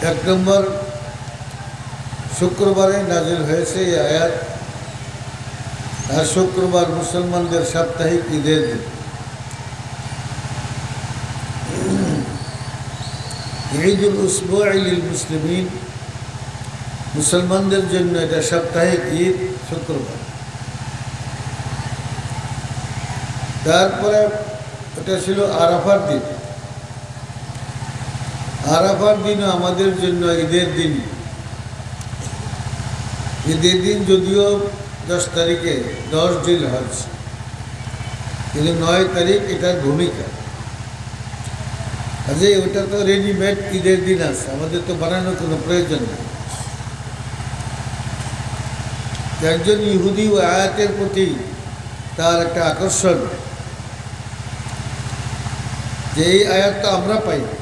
এক নম্বর শুক্রবারে নাজিল হয়েছে এই আয়াত আর শুক্রবার মুসলমানদের সাপ্তাহিক ঈদের দিন ঈদুল উসবুল মুসলিমিন মুসলমানদের জন্য এটা সাপ্তাহিক ঈদ শুক্রবার তারপরে ওটা ছিল আরাফার দিন আরাফার দিনও আমাদের জন্য ঈদের দিন। ঈদের দিন যদিও দশ তারিখে দশ দিন হজ, কিন্তু নয় তারিখ এটার ভূমিকা। কাজে ওটা তো রেডিমেড ঈদের দিন আছে, আমাদের তো বানানোর কোনো প্রয়োজন নেই। একজন ইহুদি ও আয়াতের প্রতি তার একটা আকর্ষণ, যে এই আয়াত তো আমরা পাই। না।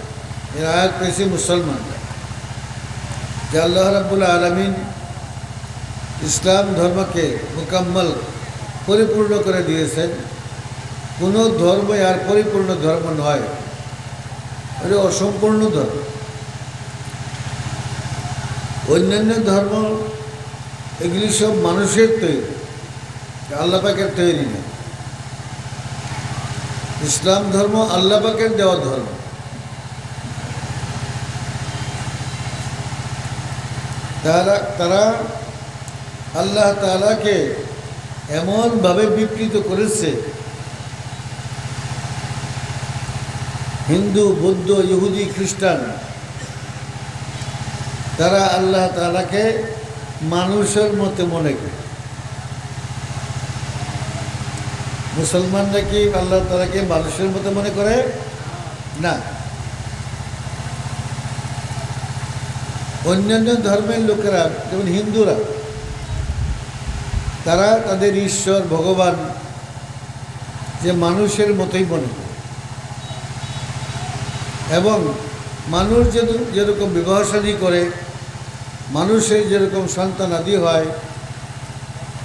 আয়াত পেয়েছে মুসলমানরা যে আল্লাহ রাবুল আলমিন ইসলাম ধর্মকে মোকাম্মল, পরিপূর্ণ করে দিয়েছেন। কোনো ধর্ম আর পরিপূর্ণ ধর্ম নয়। এটা অসম্পূর্ণ ধর্ম। অন্যান্য ধর্ম, এগুলি সব মানুষের তৈরি। আল্লাহ পাকের তৈরি না। ইসলাম ধর্ম আল্লাহ পাকের দেওয়া ধর্ম। তারা তারা আল্লাহ তালাকে এমনভাবে বিকৃত করেছে। হিন্দু, বৌদ্ধ, ইহুদি, খ্রিস্টান, তারা আল্লাহ তালাকে মানুষের মতে মনে করে। মুসলমানরা কি আল্লাহ তালাকে মানুষের মতো মনে করে? না। অন্যান্য ধর্মের লোকেরা, যেমন হিন্দুরা, তারা তাদের ঈশ্বর, ভগবান যে মানুষের মতোই মনে এবং মানুষ যেরকম বিবাহ শাদী করে, মানুষের যেরকম সন্তান আদি হয়,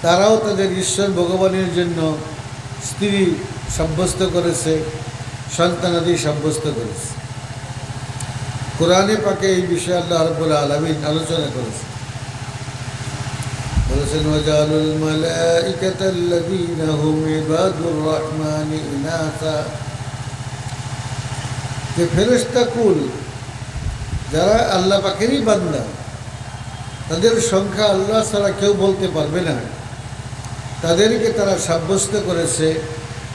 তারাও তাদের ঈশ্বর, ভগবানের জন্য স্ত্রী সাব্যস্ত করেছে, সন্তানাদি সাব্যস্ত করেছে। কোরআনে পাকে এই বিষয়ে আল্লাহ রব্বুল আলমিন আলোচনা করেছে বলেছেন, ওয়াজালুল হুম ইবাদুর ইনাসা। যে ফেরেশতা কুল, যারা আল্লাহ পাকেরই বান্দা, তাদের সংখ্যা আল্লাহ ছাড়া কেউ বলতে পারবে না। তাদেরকে তারা সাব্যস্ত করেছে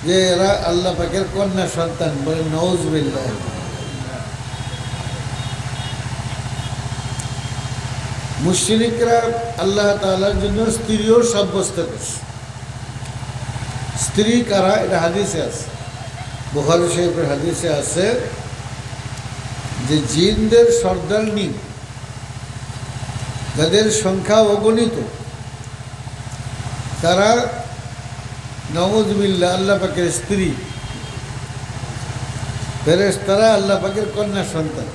যে এরা আল্লাহ পাকের কন্যা সন্তান বলে নওয়াজবিল্লাহ মুশরিকরা আল্লাহ তাআলার জন্য স্ত্রীও সাব্যস্ত করছে। স্ত্রী কারা? এটা হাদিসে আছে। বুখারি শরীফের হাদিসে আছে যে জিনদের সর্দারনি যাদের সংখ্যা অগণিত, তারা নওয়াজবিল্লা আল্লাহ পাকের স্ত্রী ফেরেস তারা আল্লাহ পাকের কন্যা সন্তান।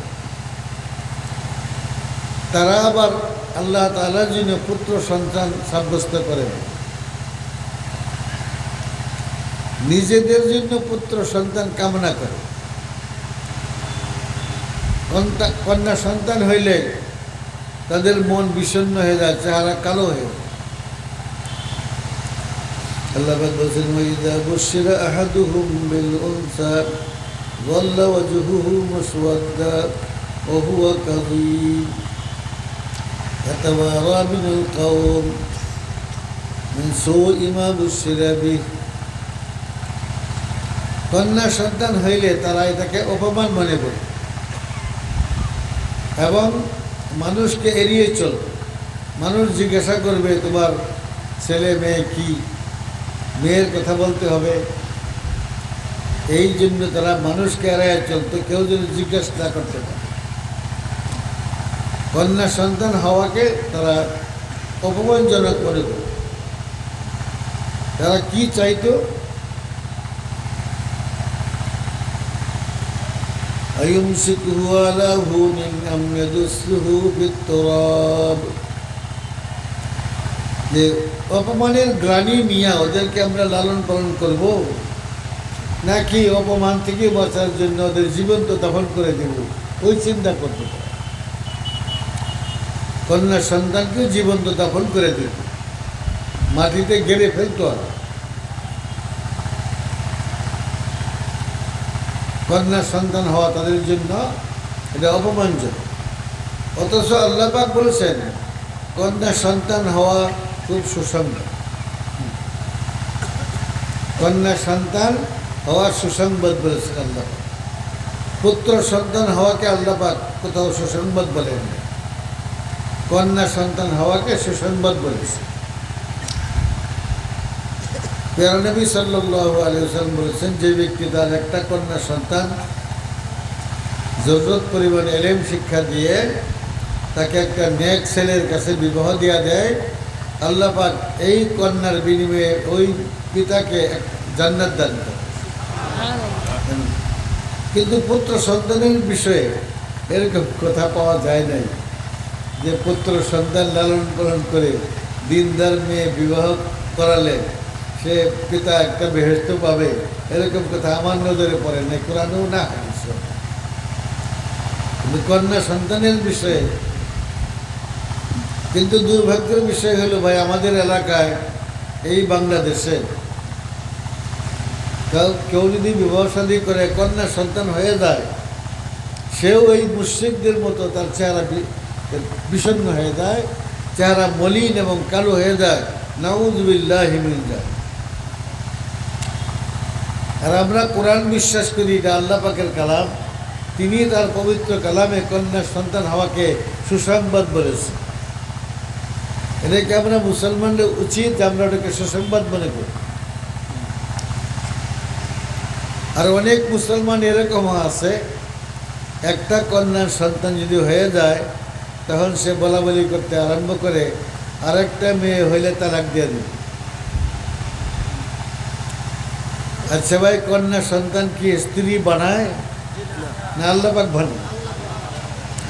তারা আবার আল্লাহ তালার জন্য পুত্র, সন্তান সাব্যস্ত করেন নিজেদের জন্য পুত্র, সন্তান কামনা করে। কন্যা সন্তান হইলে তাদের মন বিষণ্ন হয়ে যায়, চেহারা কালো হয়ে আল্লাহ বলছেন يتوارى من القوم من سوء ما بشر به কন্যা সন্তান হইলে তারা এটাকে অপমান মনে করে এবং মানুষকে এড়িয়ে চল মানুষ জিজ্ঞাসা করবে তোমার ছেলে মেয়ে কি মেয়ের কথা বলতে হবে এই জন্য তারা মানুষকে এড়ায় চলতো কেউ যদি জিজ্ঞাসা না করতে পারে কন্যা সন্তান হওয়াকে তারা অপমানজনক মনে করে তারা কি চাইতো أيمسكه على هون أم يدسه في التراب যে অপমানের গ্রানি নিয়ে ওদেরকে আমরা লালন পালন করব নাকি অপমান থেকে বাঁচার জন্য ওদের জীবন্ত দফন করে দেব ওই চিন্তা করতে পারে কন্যা সন্তানকেও জীবন্ত দাফন করে দিত মাটিতে গেড়ে ফেলতো কন্যা সন্তান হওয়া তাদের জন্য এটা অপমানজনক অথচ আল্লাহ পাক বলেছেন, কন্যা সন্তান হওয়া খুব সুসংবাদ কন্যা সন্তান হওয়া সুসংবাদ বলেছেন আল্লাহ পাক। পুত্র সন্তান হওয়াকে আল্লাহ পাক কোথাও সুসংবাদ বলেন না। কন্যা সন্তান হওয়াকে সুসংবাদ বলেছে। পেয়ারনবী সাল্লাহ আলিয়াল্লাম বলেছেন, যে ব্যক্তি তার একটা কন্যা সন্তান জরুরত পরিমাণ এলেম শিক্ষা দিয়ে তাকে একটা নেক ছেলের কাছে বিবাহ দেওয়া দেয়, আল্লাহ পাক এই কন্যার বিনিময়ে ওই পিতাকে জান্নাত দান করে। কিন্তু পুত্র সন্তানের বিষয়ে এরকম কথা পাওয়া যায় নাই। যে পুত্র সন্তান লালন পালন করে দিনদার মেয়ে বিবাহ করালে সে পিতা একটা বেহেস্ত পাবে এরকম কথা আমার নজরে পড়ে নাই, কোরআনেও না। কিন্তু কন্যা সন্তানের বিষয়ে, কিন্তু দুর্ভাগ্যের বিষয় হলো ভাই, আমাদের এলাকায় এই বাংলাদেশে কেউ- যদি বিবাহ শাদী করে, কন্যা সন্তান হয়ে যায়, সেও এই মুশ্রিকদের মতো তার চেহারা বি- বিষণ্ণ হয়ে যায়, চেহারা মলিন এবং কালো হয়ে যায়। নাউজবিল্লাহ হিমিন যায় আর আমরা কোরআন বিশ্বাস করি, এটা আল্লাহ পাকের কালাম। তিনি তার পবিত্র কালামে কন্যা সন্তান হওয়াকে সুসংবাদ বলেছে এটাকে আমরা মুসলমানদের উচিত আমরা ওটাকে সুসংবাদ মনে করি। আর অনেক মুসলমান এরকম আছে, একটা কন্যার সন্তান যদি হয়ে যায় তখন সে বলা বলি করতে আরম্ভ করে, আরেকটা মেয়ে হইলে তালাক দিয়ে দিবে আচ্ছা ভাই কন্যা সন্তান কি স্ত্রী বানায়? না, আল্লাহ পাক বানায়।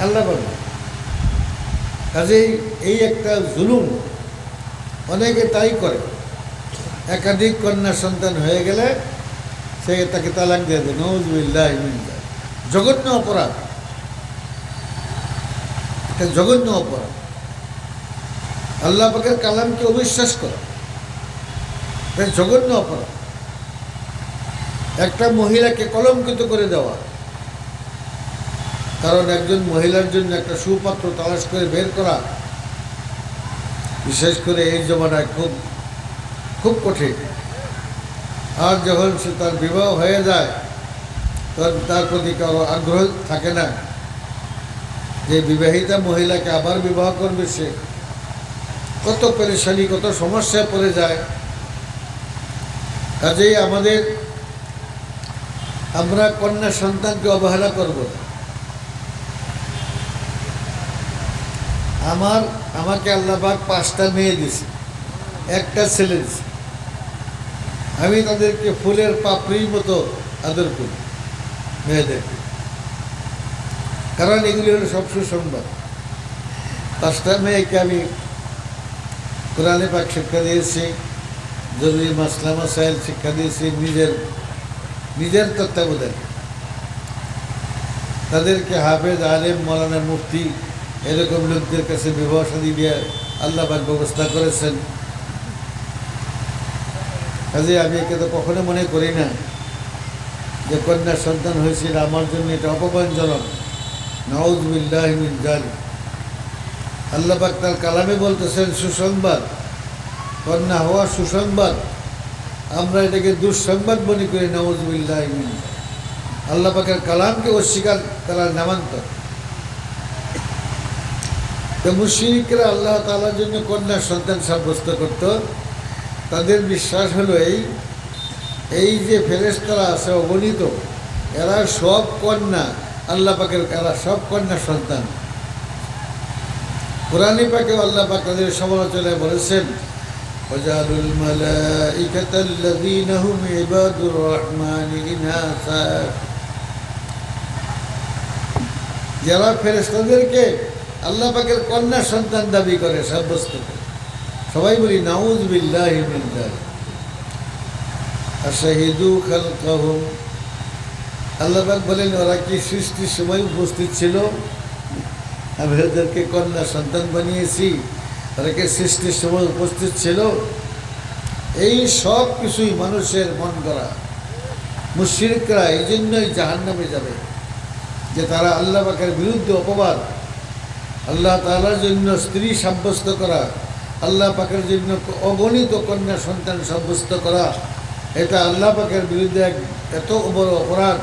আল্লাহ বানায়। কাজেই এই একটা জুলুম অনেকে তাই করে। একাধিক কন্যা সন্তান হয়ে গেলে সে তাকে তালাক দিয়ে দেয়। নজবিল্লাহ জঘন্য অপরাধ। এটা জঘন্য অপরাধ। আল্লাহ পাকের কালামকে অবিশ্বাস করা। এটা জঘন্য অপরাধ। একটা মহিলাকে কলঙ্কিত করে দেওয়া। কারণ একজন মহিলার জন্য একটা সুপাত্র তালাশ করে বের করা, বিশেষ করে এই জমানায় খুব খুব কঠিন। আর যখন সে তার বিবাহ হয়ে যায়, তখন তার প্রতি কারও আগ্রহ থাকে না। যে বিবাহিতা মহিলাকে আবার বিবাহ করবে সে, কত পেরেশানি, কত সমস্যায় পড়ে যায়। কাজেই আমাদের আমরা কন্যা সন্তানকে অবহেলা করব। আমার, আমাকে আল্লাহবাক পাঁচটা মেয়ে দিছে একটা ছেলে দিছে আমি তাদেরকে ফুলের পাপড়ির মতো আদর করি, মেয়েদেরকে। কারণ এগুলি হলো সব সুসংবাদ। পাঁচটা মেয়েকে আমি কোরআনে পাক শিক্ষা দিয়েছি, জরুরি মাসলা, মাসাইল শিক্ষা দিয়েছি, নিজের নিজের তত্ত্বাবধানে। তাদেরকে হাফেজ, আলেম, মৌলানা মুফতি এরকম লোকদের কাছে বিবাহ সাদী দিয়ে আল্লাহ পাক ব্যবস্থা করেছেন। কাজে আমি একে তো কখনো মনে করি না যে কন্যার সন্তান হয়েছিল আমার জন্য এটা অপমানজনক। মিন আল্লাহ পাক তার কালামে বলতেছেন, সুসংবাদ। কন্যা হওয়া সুসংবাদ। আমরা এটাকে দুঃসংবাদ মনে করি নওয়াজবিল্লাহ আল্লাহ পাকের কালামকে অস্বীকার করার নামান্তর। তো মুশরিকরা আল্লাহ তালার জন্য কন্যা সন্তান সাব্যস্ত করত। তাদের বিশ্বাস হলো এই এই যে ফেরেশতারা আছে, অগণিত, এরা সব কন্যা। আল্লাহ পাকের এরা সব কন্যা সন্তান কোরআনী পাকে আল্লাহ পাক তাদের সমালোচনায় বলেছেন وجعلوا الملائكة الذين هم عباد الرحمن إناثا যারা ফেরেস্তাদেরকে আল্লাহ পাকের কন্যা সন্তান দাবি করে সাব্যস্ত করে সবাই বলি নাউজ বিল্লাহ আশাহিদু খালকাহুম আল্লাহ পাক বলেন, ওরা কি সৃষ্টির সময় উপস্থিত ছিল? আমি ওদেরকে কন্যা সন্তান বানিয়েছি, ওরা কি সৃষ্টির সময় উপস্থিত ছিল? এই সব কিছুই মানুষের মন করা মুশরিকরা এই জন্যই জাহান্নামে যাবে, যে তারা আল্লাহ পাকের বিরুদ্ধে অপবাদ, আল্লাহ তাআলার জন্য স্ত্রী সাব্যস্ত করা, আল্লাহ পাকের জন্য অগণিত কন্যা সন্তান সাব্যস্ত করা, এটা আল্লাহ পাকের বিরুদ্ধে এক এত বড় অপরাধ।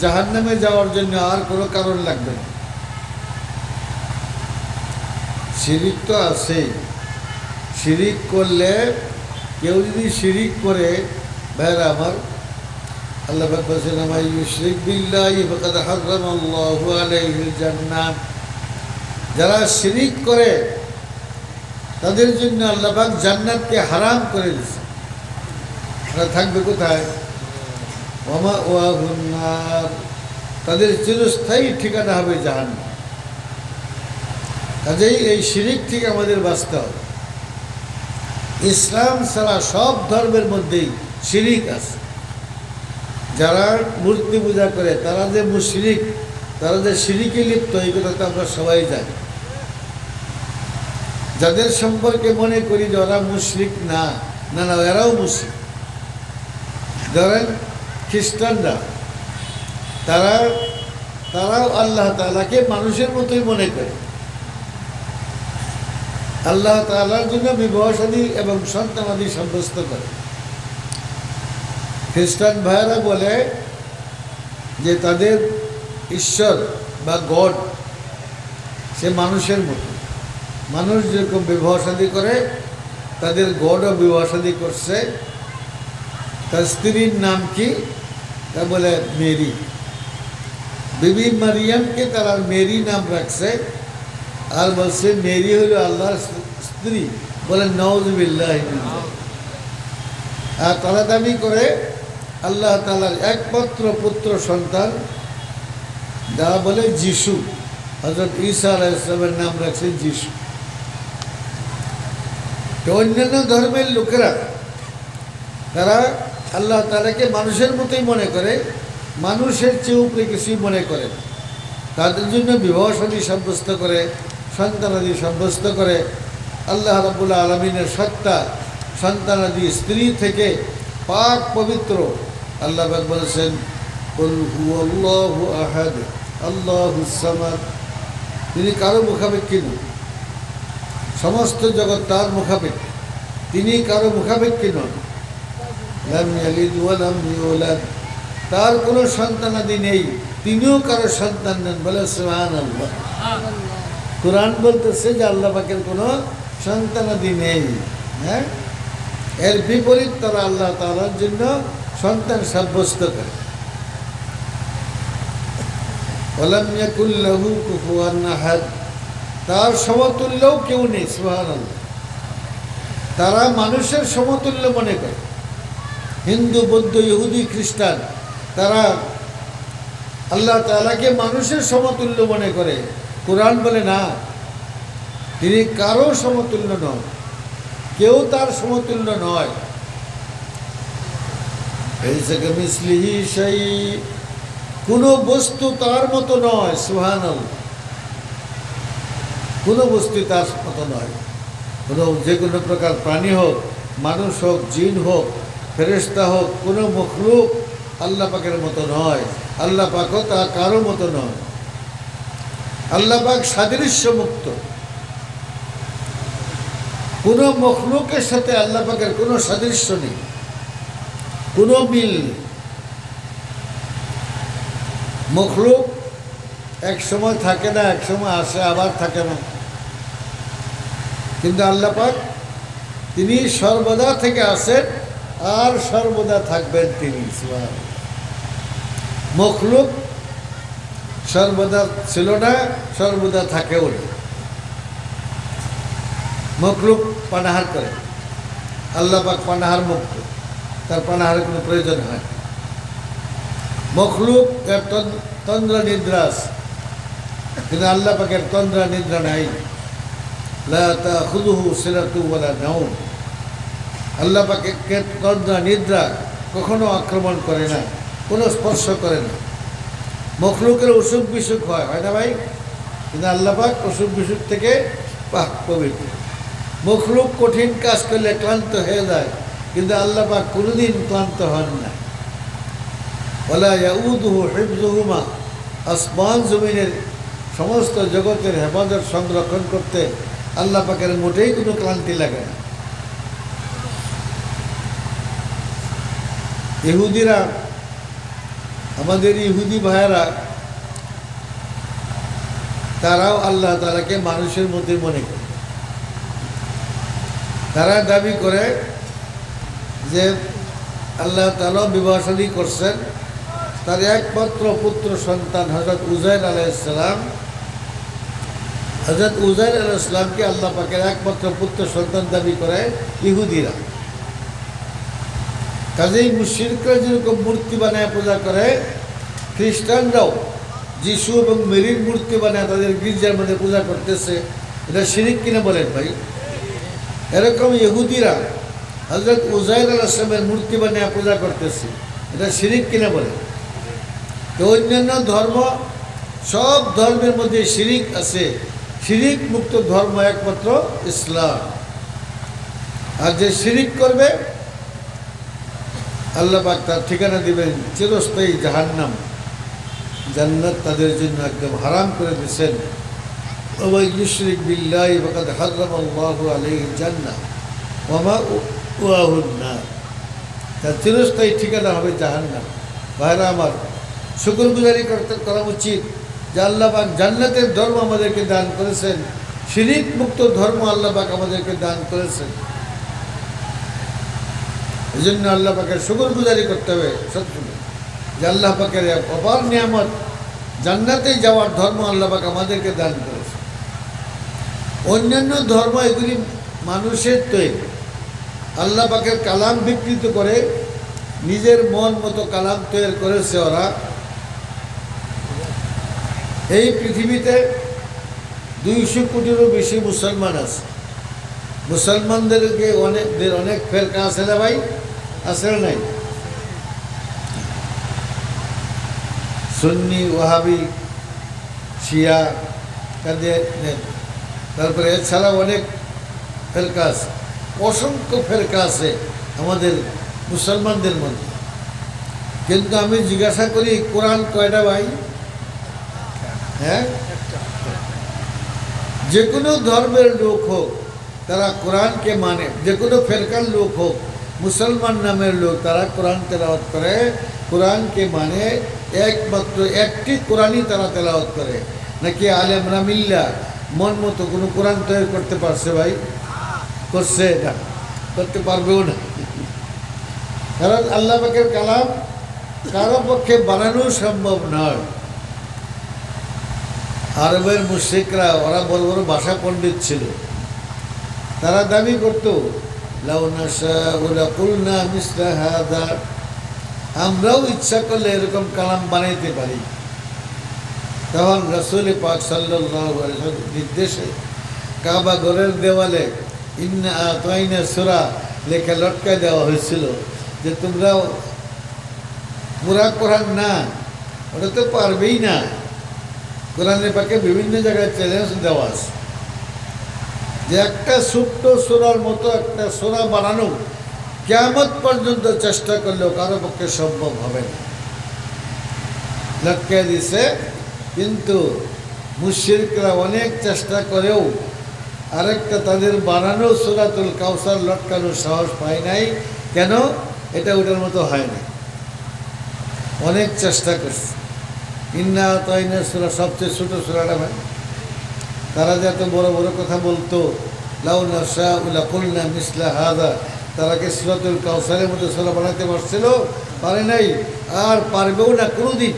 জাহান্নামে যাওয়ার জন্য আর কোনো কারণ লাগবে না। শিরিক তো আছেই। শিরিক করলে, কেউ যদি শিরিক করে ভাইরা আমার, আল্লাহ বলছেন আমার ইউশরিক বিল্লাহি যারা শিরিক করে, তাদের জন্য আল্লাহ জান্নাতকে হারাম করে দিয়েছে। তারা থাকবে কোথায়? ওমা ওয়াহুন্নার তাদের চিরস্থায়ী ঠিকানা হবে জাহান্নাম। কাজেই এই শিরিক থেকে আমাদের বাঁচতে হবে। ইসলাম ছাড়া সব ধর্মের মধ্যেই শিরিক আছে। যারা মূর্তি পূজা করে, তারা যে মুশরিক, তারা যে শিরিকে লিপ্ত, এই কথা তো আমরা সবাই জানি। যাদের সম্পর্কে মনে করি যে ওরা মুশরিক না না না এরাও মুশরিক। ধরেন খ্রিস্টানরা, তারা, তারাও আল্লাহ তালাকে মানুষের মতোই মনে করে। আল্লাহ তালার জন্য বিবাহসাদী এবং সন্তানাদি সাব্যস্ত করে। খ্রিস্টান ভাইয়েরা বলে যে তাদের ঈশ্বর বা গড, সে মানুষের মতো। মানুষ যেরকম বিবাহসাদী করে, তাদের গডও বিবাহসাদী করছে। তার স্ত্রীর নাম কি? তা বলে, মেরি। বিবি মারিয়ামকে তারা মেরি নাম রাখছে। আর বলছে, মেরি হলো আল্লাহর স্ত্রী। বলে নওয়াজবিল্লাহ আর তারা দাবি করে আল্লাহ তালার একমাত্র পুত্র সন্তান যারা বলে যিশু। হজরত ঈসা আলাহ ইসলামের নাম রাখছে যিশু। তো অন্যান্য ধর্মের লোকেরা, তারা আল্লাহ তালাকে মানুষের মতোই মনে করে, মানুষের চেয়ে উপরে কিছুই মনে করে তাদের জন্য বিবাহ সাদী সাব্যস্ত করে সন্তানাদি সাব্যস্ত করে। আল্লাহ রাবুল্লাহ আলমিনের সত্তা সন্তানাদি স্ত্রী থেকে পাক পবিত্র। আল্লাহ বলেছেন, "কুল হুয়াল্লাহু আহাদ আল্লাহুস তিনি কারও মুখাপেক্ষী নন। সমস্ত জগৎ তার মুখাপেক্ষী। তিনি কারও মুখাপেক্ষী নন। তার কোনো সন্তানাদি নেই। তিনিও কারও সন্তান নেন। বলে সুহান আল্লাহ কোরআন বলতেছে যে আল্লাহ পাকের কোনো সন্তানাদি নেই। হ্যাঁ? এর বিপরীত তারা আল্লাহ তালার জন্য সন্তান সাব্যস্ত করে। ওলাম ইয়াকুল্লাহু কুফুয়ান আহাদ। তার সমতুল্যও কেউ নেই সুহান আল্লাহ তারা মানুষের সমতুল্য মনে করে। হিন্দু, বৌদ্ধ, ইহুদি, খ্রিস্টান, তারা আল্লাহ তালাকে মানুষের সমতুল্য মনে করে। কোরআন বলে না, তিনি কারও সমতুল্য নন, কেউ তার সমতুল্য নয়। কোনো বস্তু তার মতো নয় সুহান কোনো বস্তু তার মতো নয়। কোনো যে কোনো প্রকার প্রাণী হোক, মানুষ হোক, জিন হোক ফেরেস্তা হোক, কোনো মখলুক আল্লাহ পাকের মতো নয়। আল্লাহ পাকও তা কারও মতো নয়। আল্লাহ পাক সাদৃশ্য মুক্ত কোনো মখলুকের সাথে আল্লাহ পাকের কোনো সাদৃশ্য নেই। কোনো মিল মখলুক এক সময় থাকে না, এক সময় আসে, আবার থাকে না। কিন্তু আল্লাহ পাক তিনি সর্বদা থেকে আসেন আর সর্বদা থাকবেন তিনি। মখলুক সর্বদা ছিল না, সর্বদা থাকেও না। মখলুক পানাহার করে। আল্লাহ পাক পানাহার মুক্ত। তার পানাহারের কোনো প্রয়োজন হয়। মখলুক এর তন- তন্দ্রা নিদ্রাস কিন্তু আল্লাহ পাকের তন্দ্রা নিদ্রা নাই। লা তাখুযুহু সিনাতু ওয়ালা নাওম। আল্লাহ পাকে তন্দ্রা নিদ্রা কখনো আক্রমণ করে না, কোনো স্পর্শ করে না। মখলুকের অসুখ বিসুখ হয় হয় না ভাই? কিন্তু আল্লাহ পাক অসুখ বিসুখ থেকে পাক পবিত্র। মখলুক কঠিন কাজ করলে ক্লান্ত হয়ে যায়, কিন্তু আল্লাহ পাক কোনোদিন ক্লান্ত হন না। ওলা ইয়াউদুহু হিফজুহুমা আসমান জমিনের সমস্ত জগতের হেফাজত সংরক্ষণ করতে আল্লাহ পাকের মোটেই কোনো ক্লান্তি লাগে না। ইহুদিরা, আমাদের ইহুদি ভাইয়েরা, তারাও আল্লাহ তালাকে মানুষের মধ্যে মনে করে। তারা দাবি করে যে আল্লাহ তালা বিবাহী করছেন। তার একমাত্র পুত্র সন্তান হজরত উজাইর আলাইসালাম হজরত উজাইর আলাইসলামকে আল্লাহ পাকের একমাত্র পুত্র সন্তান দাবি করে ইহুদিরা। কাজেই মুশিরকরা যেরকম মূর্তি বানায় পূজা করে, খ্রিস্টানরাও যিশু এবং মেরির মূর্তি বানায় তাদের গির্জার মধ্যে পূজা করতেছে। এটা শিরিক কিনা বলেন ভাই? এরকম ইহুদিরা হজরত উজাইর আল আসলামের মূর্তি বানিয়ে পূজা করতেছে। এটা শিরিক কিনা বলে তো অন্যান্য ধর্ম, সব ধর্মের মধ্যে শিরিক আছে। শিরিক মুক্ত ধর্ম একমাত্র ইসলাম। আর যে শিরিক করবে আল্লাহ তার ঠিকানা দিবেন, চিরস্থায়ী জাহান্নাম। জান্নাত তাদের জন্য একদম হারাম করে দিয়েছেন। ওই ইউশরিক বিল্লাহি ফাকাদ হারাম আল্লাহু আলাইহি জান্নাহ ওয়া মা ওয়াহুন নার। তার চিরস্থায়ী ঠিকানা হবে জাহান্নাম। ভাইরা আমার, শুকরগুজারি করতে করা উচিত যে আল্লাপাক জান্নাতের ধর্ম আমাদেরকে দান করেছেন। শিরিক মুক্ত ধর্ম আল্লাহ পাক আমাদেরকে দান করেছেন। এই জন্য আল্লাহ পাকের শুকর গুজারি করতে হবে সবসময় যে আল্লাহ পাকের অপার নিয়ামত জান্নাতে যাওয়ার ধর্ম আল্লাহ পাক আমাদেরকে দান করেছে। অন্যান্য ধর্ম এগুলি মানুষের তৈরি। আল্লাহ পাকের কালাম বিকৃত করে, নিজের মন মতো কালাম তৈরি করেছে ওরা। এই পৃথিবীতে দুইশো কোটিরও বেশি মুসলমান আছে। মুসলমানদেরকে অনেকদের অনেক ফেরকা আছে না ভাই? না নাই। সুন্নি ওহাবি শিয়া কাদের তারপরে এছাড়া অনেক ফেরকা আছে। অসংখ্য ফেরকা আছে আমাদের মুসলমানদের মধ্যে। কিন্তু আমি জিজ্ঞাসা করি, কোরআন কয়টা ভাই? হ্যাঁ? যে কোনো ধর্মের লোক হোক, তারা কোরআনকে মানে যে কোনো ফেরকার লোক হোক মুসলমান নামের লোক তারা কোরআন তেলাওয়াত করে, কোরআনকে মানে একমাত্র একটি কোরআনই তারা তেলাওয়াত করে। নাকি আলেমরা মিল্লা, মন মতো কোনো কোরআন তৈরি করতে পারছে ভাই? করছে না, করতে পারবেও না। কারণ আল্লাহ পাকের কালাম কারও পক্ষে বানানো সম্ভব নয়। আরবের মুশ্রিকরা, ওরা বড় বড় ভাষা পণ্ডিত ছিল। তারা দাবি করত আমরাও ইচ্ছা করলে এরকম কালাম বানাইতে পারি। তখন রসুল পাক সাল্লাহ নির্দেশে কাবা ঘরের দেওয়ালে ইন্না আতাইনা সুরা লেখা লটকায় দেওয়া হয়েছিল যে তোমরা পুরা কোরআন না, ওটা তো পারবেই না। কোরআনের পাকে বিভিন্ন জায়গায় চ্যালেঞ্জ দেওয়া আছে। যে একটা ছোট্ট সোরার মতো একটা সোরা বানানো কেমন পর্যন্ত চেষ্টা করলেও কারও পক্ষে সম্ভব হবে না। লটকে দিছে, কিন্তু মুশিরকরা অনেক চেষ্টা করেও আরেকটা তাদের বানানো সুরাতুল কাউসার লটকানোর সাহস পায় নাই। কেন? এটা ওটার মতো হয় না অনেক চেষ্টা করছে। ইন্না তাইনা সুরা, সবচেয়ে ছোটো সুরাটা ভাই। তারা যে এত বড় বড় কথা বলতো লাউনা শাহ উল্লা কুলনা মিসলা হাদা, তারা কি সুরাতুল কাউসারের মতো সুরা বানাতে পারছিল? পারে নাই। আর পারবেও না কোনো দিন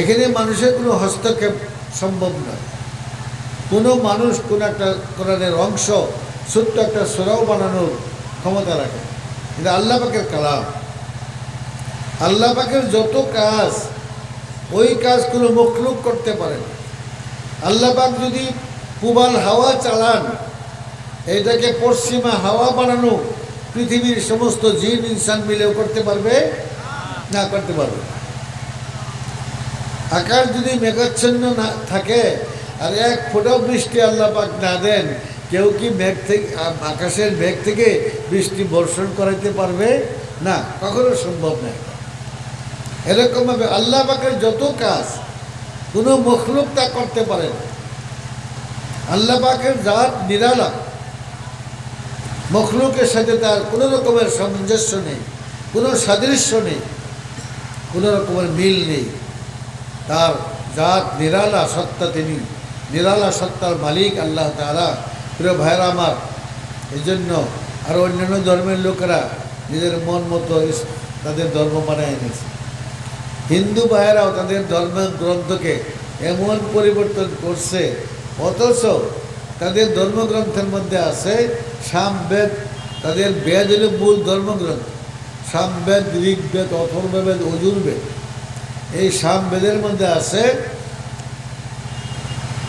এখানে মানুষের কোনো হস্তক্ষেপ সম্ভব নয় কোনো মানুষ কোনো একটা কোরআনের অংশ, ছোট্ট একটা সোরাও বানানোর ক্ষমতা রাখে এটা আল্লাহ পাকের কালাম। আল্লাহ পাকের যত কাজ, ওই কাজ কোনো মখলুক করতে পারে না। আল্লাহ পাক যদি পুবাল হাওয়া চালান, এটাকে পশ্চিমা হাওয়া বানানো, পৃথিবীর সমস্ত জিন ইনসান মিলেও করতে পারবে? না করতে পারবে। আকাশ যদি মেঘাচ্ছন্ন না থাকে, আর এক ফোঁটাও বৃষ্টি আল্লাহ পাক না দেন, কেউ কি মেঘ থেকে, আকাশের মেঘ থেকে বৃষ্টি বর্ষণ করাইতে পারবে? না, কখনো সম্ভব নয়। এরকমভাবে আল্লাহ পাকের যত কাজ কোনো মখলুক তা করতে পারে না। আল্লাহ পাকের জাত নিরালা। মখলুকের সাথে তার কোনো রকমের সামঞ্জস্য নেই, কোনো সাদৃশ্য নেই, কোনো রকমের মিল নেই। তার জাত নিরালা সত্তা তিনি। নিরালা সত্তার মালিক আল্লাহ তালা প্রিয় ভাইরা আমার এই জন্য আর অন্যান্য ধর্মের লোকেরা নিজের মন মতো তাদের ধর্ম বানায় এনেছে। হিন্দু ভাইয়েরাও তাদের ধর্মগ্রন্থকে এমন পরিবর্তন করছে, অথচ তাদের ধর্মগ্রন্থের মধ্যে আছে সামবেদ, তাদের বেদ হল মূল ধর্মগ্রন্থ। সামবেদ, ঋগ্বেদ, অথর্ববেদ, অজুর্বেদ। এই সামবেদের মধ্যে আছে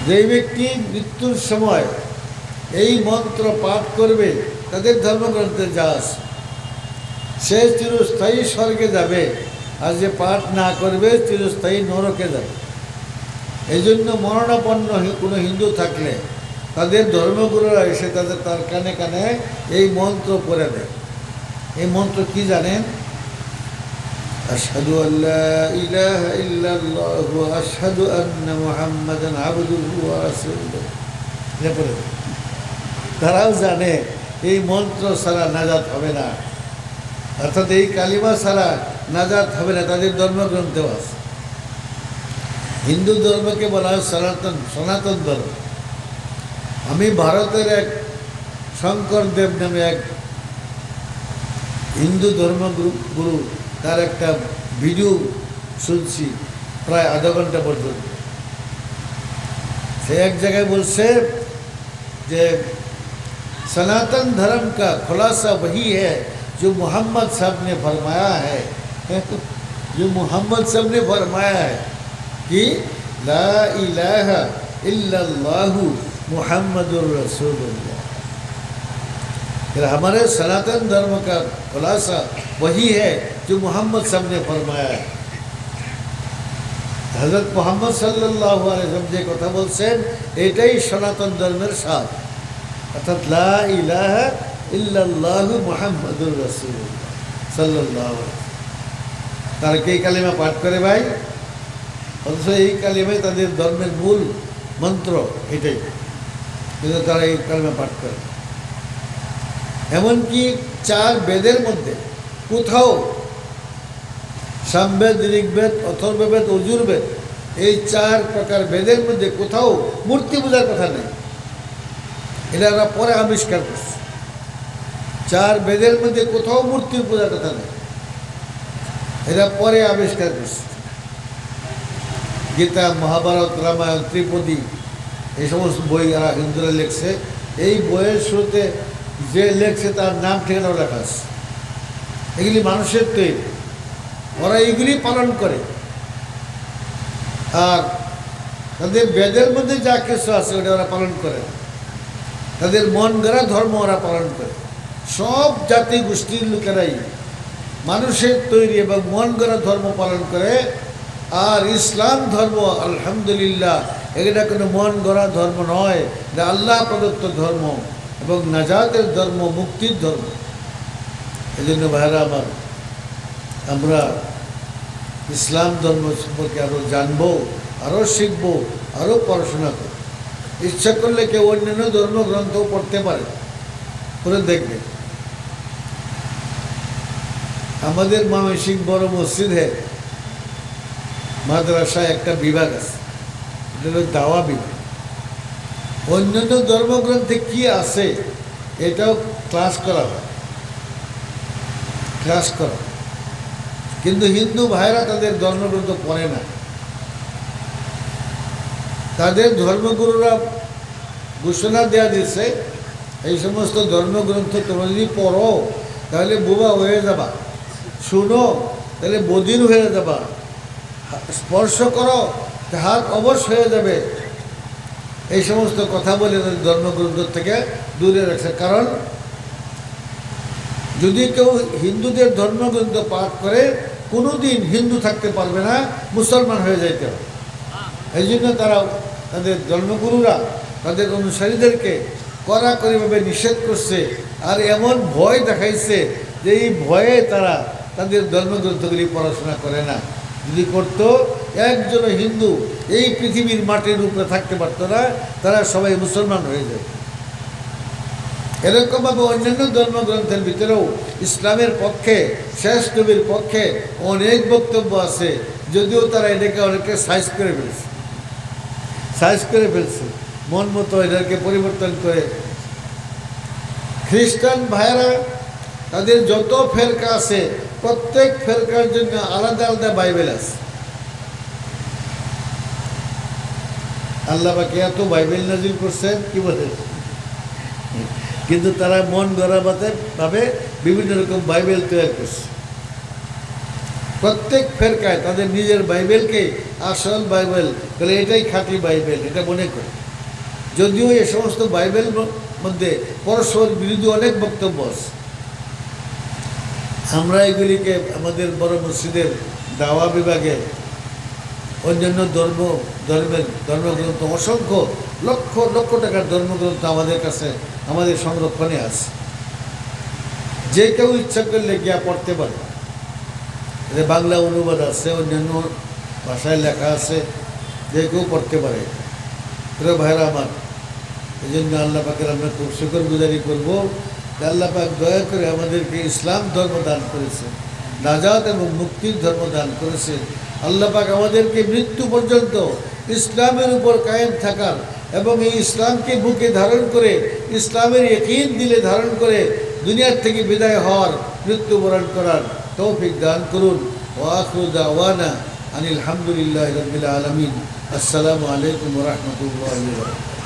যে ব্যক্তি মৃত্যুর সময় এই মন্ত্র পাঠ করবে, তাদের ধর্মগ্রন্থে যা আছে, সে চিরস্থায়ী স্বর্গে যাবে। আর যে পাঠ না করবে চিরস্থায়ী নরকে যাবে। এই জন্য মরণাপন্ন কোনো হিন্দু থাকলে তাদের ধর্মগুরুরা এসে তাদের তার কানে কানে এই মন্ত্র পড়ে দেয়। এই মন্ত্র কি জানেন? আশহাদু আল্লাহ ওয়া রাসূলুহু। পড়ে তারাও জানে এই মন্ত্র ছাড়া নাজাত হবে না। অর্থাৎ এই কালিমা ছাড়া নাজাত হবে না তাদের ধর্মগ্রন্থেও আছে হিন্দু ধর্মকে বলা হয় সনাতন সনাতন ধর্ম আমি ভারতের এক শঙ্করদেব নামে এক হিন্দু ধর্মগুরু গুরু তার একটা ভিডিও শুনছি প্রায় আধা ঘন্টা পর্যন্ত সে এক জায়গায় বলছে যে सनातन धर्म का खुलासा वही है जो मोहम्मद साहब ने फरमाया है जो मोहम्मद साहब ने फरमाया है कि ला इलाहा इल्लल्लाहु मुहम्मदुर रसूलुल्लाह फिर हमारे सनातन धर्म का खुलासा वही है जो मोहम्मद साहब ने फरमाया है হজরত মোহাম্মদ সাল্লাহ আলম যে কথা বলছেন এটাই সনাতন ধর্মের স্বাদ অর্থাৎ লা ইলাহা ইল্লাল্লাহু মুহাম্মাদুর রাসূলুল্লাহ সাল্লাল্লাহু আলাইহি তারা কি কালিমা পাঠ করে ভাই? অথচ এই কালিমাই তাদের ধর্মের মূল মন্ত্র, এটাই। কিন্তু তারা এই কালিমা পাঠ করে। এমনকি চার বেদের মধ্যে কোথাও সামবেদ, ঋগ্বেদ, অথর্ববেদ, অজুর্বেদ, এই চার প্রকার বেদের মধ্যে কোথাও মূর্তি পূজার কথা নেই। এটা ওরা পরে আবিষ্কার করছে। চার বেদের মধ্যে কোথাও মূর্তির পূজার কথা নেই। এরা পরে আবিষ্কার করছে। গীতা, মহাভারত, রামায়ণ, ত্রিপদী, এই সমস্ত বই এরা হিন্দুরা লিখছে। এই বইয়ের শুরুতে যে লেখছে তার নাম, ঠিকানাও লেখা আছে। এগুলি মানুষের তৈরি। ওরা এইগুলি পালন করে। আর তাদের বেদের মধ্যে যা কিছু আছে, ওটা ওরা পালন করে। তাদের মন গড়া ধর্ম ওরা পালন করে। সব জাতি গোষ্ঠীর লোকেরাই মানুষের তৈরি এবং মন গড়া ধর্ম পালন করে। আর ইসলাম ধর্ম, আলহামদুলিল্লাহ এটা কোনো মন গড়া ধর্ম নয়। এটা আল্লাহ প্রদত্ত ধর্ম এবং নাজাতের ধর্ম, মুক্তির ধর্ম। এই জন্য ভাইরা আমার, আমরা ইসলাম ধর্ম সম্পর্কে আরও জানব আরও শিখব আরও পড়াশোনা করব। ইচ্ছা করলে কেউ অন্যান্য ধর্মগ্রন্থও পড়তে পারে। করে দেখবে আমাদের ময়মনসিংহ বড় মসজিদে মাদ্রাসায় একটা বিভাগ আছে। এটা দাওয়া বিভাগ। অন্যান্য ধর্মগ্রন্থে কি আছে, এটাও ক্লাস করা হয়। ক্লাস করা কিন্তু হিন্দু ভাইরা তাদের ধর্মগ্রন্থ পড়ে না। তাদের ধর্মগুরুরা ঘোষণা দেওয়া দিয়েছে, এই সমস্ত ধর্মগ্রন্থ তোমরা যদি পড়ো, তাহলে বোবা হয়ে যাবা। শুনো, তাহলে বদির হয়ে যাবা। স্পর্শ করো হাত অবশ হয়ে যাবে। এই সমস্ত কথা বলে ধর্মগ্রন্থ থেকে দূরে রাখছে। কারণ, যদি কেউ হিন্দুদের ধর্মগ্রন্থ পাঠ করে, কোনোদিন হিন্দু থাকতে পারবে না, মুসলমান হয়ে যাইতে হবে। এই জন্য তারা তাদের ধর্মগুরুরা তাদের অনুসারীদেরকে কড়াকড়িভাবে নিষেধ করছে আর এমন ভয় দেখাইছে যে এই ভয়ে তারা তাদের ধর্মগ্রন্থগুলি পড়াশোনা করে না। যদি করত, একজন হিন্দু এই পৃথিবীর মাটির উপরে থাকতে পারতো না, তারা সবাই মুসলমান হয়ে যায় এরকমভাবে অন্যান্য ধর্মগ্রন্থের ভিতরেও ইসলামের পক্ষে, শেষ নবীর পক্ষে অনেক বক্তব্য আছে, যদিও তারা এটাকে অনেকে সাইজ করে ফেলছে। সাইজ করে ফেলছে। মন মতো এটাকে পরিবর্তন করে। খ্রিস্টান ভাইয়েরা, তাদের যত ফেরকা আছে প্রত্যেক ফেরকার জন্য আলাদা আলাদা বাইবেল আছে। আল্লাহ বাকে এত বাইবেল নাজিল করছেন কি বলে? কিন্তু তারা মন গড়াবাতে ভাবে বিভিন্ন রকম বাইবেল তৈরি করছে। প্রত্যেক ফেরকায় তাদের নিজের বাইবেলকে আসল বাইবেল বলে এটাই খাঁটি বাইবেল, এটা মনে করে। যদিও এ সমস্ত বাইবেল মধ্যে পরস্পর বিরোধী অনেক বক্তব্য আছে। আমরা এগুলিকে আমাদের বড় মসজিদের দাওয়া বিভাগে অন্যান্য ধর্ম, ধর্মের ধর্মগ্রন্থ, অসংখ্য লক্ষ লক্ষ টাকার ধর্মগ্রন্থ আমাদের কাছে, আমাদের সংরক্ষণে আছে। যে কেউ ইচ্ছা করলে গিয়া পড়তে পারে। বাংলা অনুবাদ আছে, অন্যান্য ভাষায় লেখা আছে, যে কেউ পড়তে পারে। প্রিয় ভাইরা আমার এই জন্য আল্লাহ পাকের আমরা খুব শুকর গুজারি করব। যে আল্লাহ পাক দয়া করে আমাদেরকে ইসলাম ধর্ম দান করেছেন নাজাত এবং মুক্তির ধর্ম দান করেছেন আল্লাহ পাক আমাদেরকে মৃত্যু পর্যন্ত ইসলামের উপর কায়েম থাকার এবং এই ইসলামকে বুকে ধারণ করে, ইসলামের একই দিলে ধারণ করে দুনিয়ার থেকে বিদায় হওয়ার, মৃত্যুবরণ করার তৌফিক দান করুন। ওয়াখরু দাওয়ানা আনিল হামদুলিল্লাহ রবিল আলমিন। আসসালামু আলাইকুম রহমতুল্লাহ